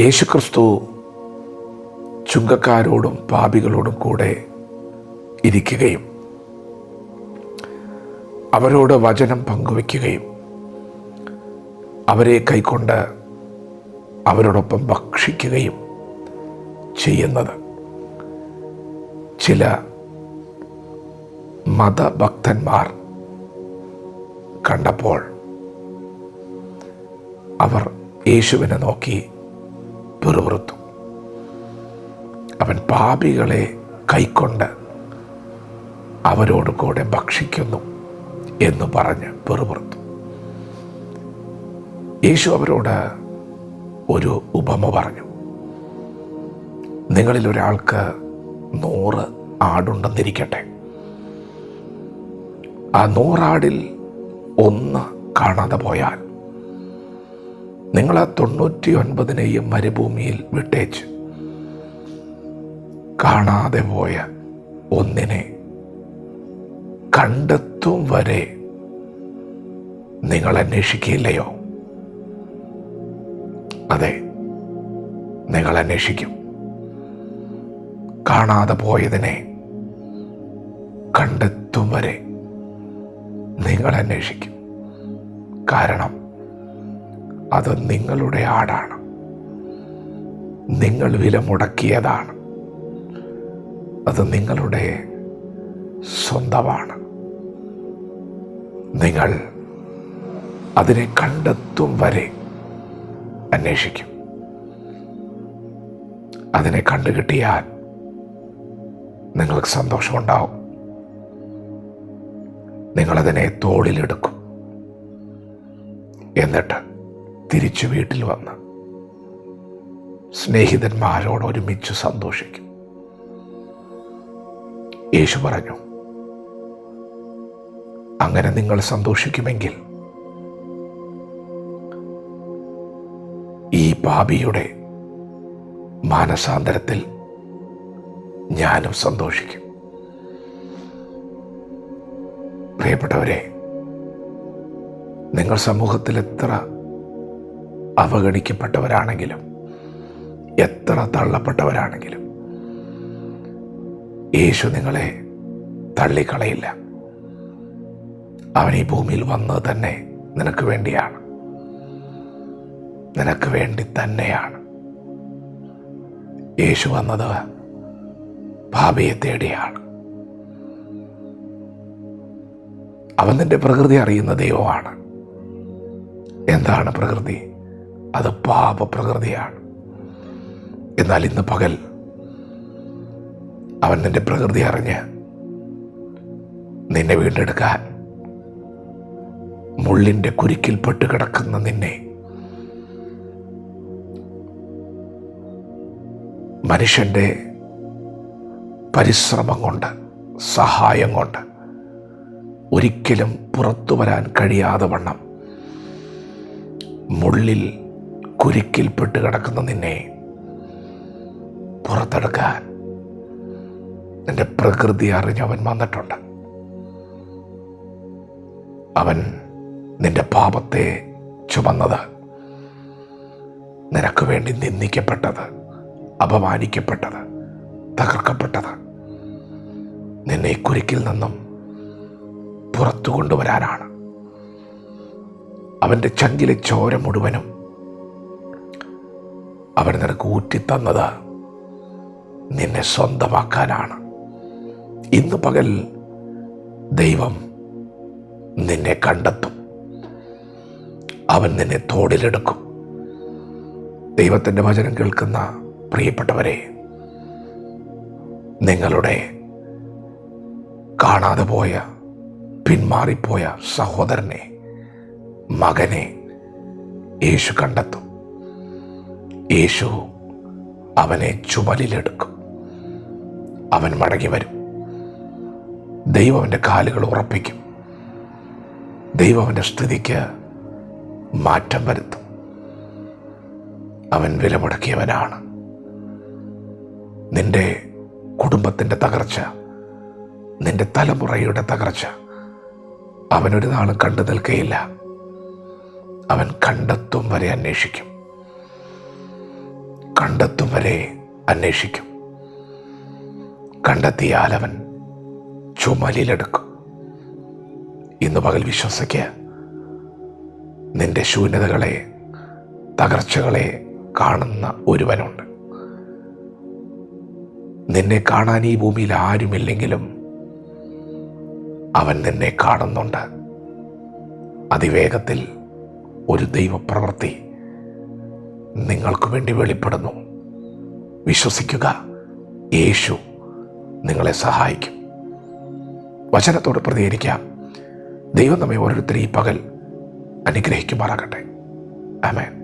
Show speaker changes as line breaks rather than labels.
യേശുക്രിസ്തു ചുങ്കക്കാരോടും പാപികളോടും കൂടെ ഇരിക്കുകയും അവരോട് വചനം പങ്കുവയ്ക്കുകയും അവരെ കൈക്കൊണ്ട് അവരോടൊപ്പം ഭക്ഷിക്കുകയും ചെയ്യുന്നത്. ചില മതഭക്തന്മാർ കണ്ടപ്പോൾ അവർ യേശുവിനെ നോക്കി പിറുപിറുത്തു. അവൻ പാപികളെ കൈക്കൊണ്ട് അവരോട് കൂടെ ഭക്ഷിക്കുന്നു എന്ന് പറഞ്ഞ് പിറുപിറുത്തു. യേശു അവരോട് ഒരു ഉപമ പറഞ്ഞു. നിങ്ങളിൽ ഒരാൾക്ക് നൂറ് ആടുണ്ടെന്നിരിക്കട്ടെ. ആ നൂറാടിൽ ഒന്ന് കാണാതെ പോയാൽ നിങ്ങൾ ആ തൊണ്ണൂറ്റി ഒൻപതിനെയും മരുഭൂമിയിൽ വിട്ടേച്ച്. കാണാതെ പോയ ഒന്നിനെ കണ്ടെത്തും വരെ നിങ്ങൾ അന്വേഷിക്കില്ലയോ അതെ നിങ്ങൾ അന്വേഷിക്കും. കാണാതെ പോയതിനെ കണ്ടെത്തും വരെ നിങ്ങൾ അന്വേഷിക്കും. കാരണം അത് നിങ്ങളുടെ ആടാണ്. നിങ്ങൾ വില മുടക്കിയതാണ്. അത് നിങ്ങളുടെ സ്വന്തമാണ്. നിങ്ങൾ അതിനെ കണ്ടെത്തും വരെ അന്വേഷിക്കും. അതിനെ കണ്ടുകിട്ടിയാൽ നിങ്ങൾക്ക് സന്തോഷമുണ്ടാവും. നിങ്ങളതിനെ തോളിലെടുക്കും. എന്നിട്ട് തിരിച്ചു വീട്ടിൽ വന്ന് സ്നേഹിതന്മാരോട് ഒരുമിച്ച് സന്തോഷിക്കും. യേശു പറഞ്ഞു അങ്ങനെ നിങ്ങൾ സന്തോഷിക്കുമെങ്കിൽ ഈ പാപിയുടെ മാനസാന്തരത്തിൽ ഞാനും സന്തോഷിക്കും. പ്രിയപ്പെട്ടവരെ നിങ്ങൾ സമൂഹത്തിൽ എത്ര അവഗണിക്കപ്പെട്ടവരാണെങ്കിലും എത്ര തള്ളപ്പെട്ടവരാണെങ്കിലും യേശു നിങ്ങളെ തള്ളിക്കളയില്ല. അവൻ ഈ ഭൂമിയിൽ വന്നത് തന്നെ നിനക്ക് വേണ്ടിയാണ്. നിനക്ക് വേണ്ടി തന്നെയാണ്. യേശു വന്നത് ഭാവിയെ തേടിയാണ്. അവൻ നിന്റെ പ്രകൃതി അറിയുന്ന ദൈവമാണ്. എന്താണ് പ്രകൃതി? അത് പാപപ്രകൃതിയാണ്. എന്നാൽ ഇന്ന് പകൽ അവൻ നിന്റെ പ്രകൃതി അറിഞ്ഞ് നിന്നെ വീണ്ടെടുക്കാൻ മുള്ളിന്റെ കുരുക്കിൽപ്പെട്ട് കിടക്കുന്ന നിന്നെ മനുഷ്യന്റെ പരിശ്രമം കൊണ്ട് സഹായം കൊണ്ട് ഒരിക്കലും പുറത്തു വരാൻ കഴിയാതെ വണ്ണം മുള്ളിൽ കുരുക്കിൽപ്പെട്ട് കിടക്കുന്ന നിന്നെ പുറത്തെടുക്കാൻ എന്റെ പ്രകൃതി അറിഞ്ഞവൻ വന്നിട്ടുണ്ട്. അവൻ നിന്റെ പാപത്തെ ചുമന്നത് നിനക്ക് വേണ്ടി നിന്ദിക്കപ്പെട്ടത് അപമാനിക്കപ്പെട്ടത് തകർക്കപ്പെട്ടത് നിന്നെ കുരുക്കിൽ നിന്നും പുറത്തു കൊണ്ടുവരാനാണ്. അവന്റെ ചങ്കിലെ ചോര മുഴുവനും അവൻ നിനക്ക് ഊറ്റിത്തന്നത് നിന്നെ സ്വന്തമാക്കാനാണ്. ഇന്ന് പകൽ ദൈവം നിന്നെ കണ്ടെത്തും. അവൻ നിന്നെ തോടിലെടുക്കും. ദൈവത്തിന്റെ വചനം കേൾക്കുന്ന പ്രിയപ്പെട്ടവരെ നിങ്ങളുടെ കാണാതെ പോയ പിന്മാറിപ്പോയ സഹോദരനെ മകനെ യേശു കണ്ടെത്തും. യേശു അവനെ ചുമലിലെടുക്കും. അവൻ മടങ്ങി വരും. ദൈവം അവന്റെ കാലുകൾ ഉറപ്പിക്കും. ദൈവം അവന്റെ സ്ഥിതിക്ക് മാറ്റം വരുത്തും. അവൻ വില മുടക്കിയവനാണ്. നിന്റെ കുടുംബത്തിന്റെ തകർച്ച നിന്റെ തലമുറയുടെ തകർച്ച അവനൊരു നാളും കണ്ടു നിൽക്കുകയില്ല അവൻ കണ്ടെത്തും വരെ അന്വേഷിക്കും. കണ്ടെത്തും വരെ അന്വേഷിക്കും. കണ്ടെത്തിയാൽ അവൻ ചുമലിലെടുക്കും. ഇന്ന് പകൽ വിശ്വസിക്കുക നിന്റെ ശൂന്യതകളെ തകർച്ചകളെ കാണുന്ന ഒരുവനുണ്ട്. നിന്നെ കാണാൻ ഈ ഭൂമിയിൽ ആരുമില്ലെങ്കിലും അവൻ നിന്നെ കാണുന്നുണ്ട്. അതിവേഗത്തിൽ ഒരു ദൈവപ്രവൃത്തി നിങ്ങൾക്ക് വേണ്ടി വെളിപ്പെടുന്നു. വിശ്വസിക്കുക യേശു നിങ്ങളെ സഹായിക്കും. വചനത്തോട് പ്രതികരിക്കാം. ദൈവം നമ്മെ ഓരോരുത്തരും ഈ പകൽ അനുഗ്രഹിക്കുമാറാകട്ടെ. ആമേൻ.